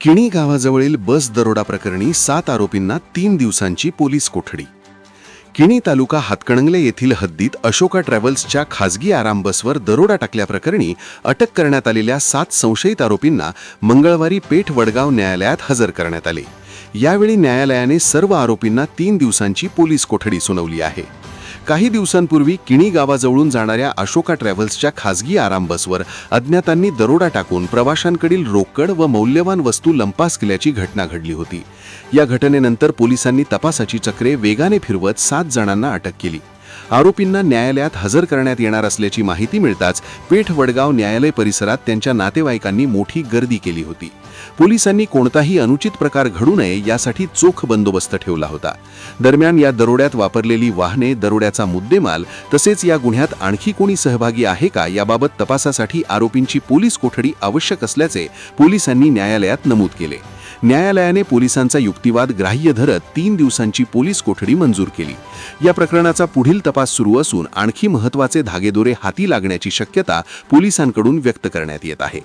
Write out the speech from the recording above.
किणी गावाजवळील बस दरोडा प्रकरणी सात आरोपींना तीन दिवसांची पोलीस कोठडी. किणी तालुका हातकणंगले येथील हद्दीत अशोका ट्रॅव्हल्सच्या खासगी आराम बसवर दरोडा टाकल्याप्रकरणी अटक करण्यात आलेल्या सात संशयित आरोपींना मंगळवारी पेठ वडगाव न्यायालयात हजर करण्यात आले. यावेळी न्यायालयाने सर्व आरोपींना तीन दिवसांची पोलीस कोठडी सुनावली आहे. काही दिवसांपूर्वी किणी गावाजवळून जाणाऱ्या अशोका ट्रॅव्हल्सच्या खासगी आराम बसवर अज्ञातांनी दरोडा टाकून प्रवाशांकडील रोकड व मौल्यवान वस्तू लंपास केल्याची घटना घडली होती. या घटनेनंतर पोलिसांनी तपासाची चक्रे वेगाने फिरवत सात जणांना अटक केली. आरोपींना न्यायालयात हजर करण्यात येणार असल्याची माहिती मिळताच पेठ वडगाव न्यायालय परिसरात त्यांच्या नातेवाईकांनी मोठी गर्दी केली होती. पोलिसांनी कोणताही अनुचित प्रकार घडू नये यासाठी चोख बंदोबस्त ठेवला होता. दरम्यान या दरोड्यात वापरलेली वाहने दरोड्याचा मुद्देमाल तसेच या गुन्ह्यात आणखी कोणी सहभागी आहे का याबाबत तपासासाठी आरोपींची पोलीस कोठडी आवश्यक असल्याचे पोलिसांनी न्यायालयात नमूद केले. न्यायालयाने पोलिसांचा युक्तिवाद ग्राह्य धरत तीन दिवसांची पोलीस कोठडी मंजूर केली. या प्रकरणाचा पुढील तपास सुरू असून आणखी महत्त्वाचे धागेदोरे हाती लागण्याची शक्यता पोलिसांकडून व्यक्त करण्यात येत आहे.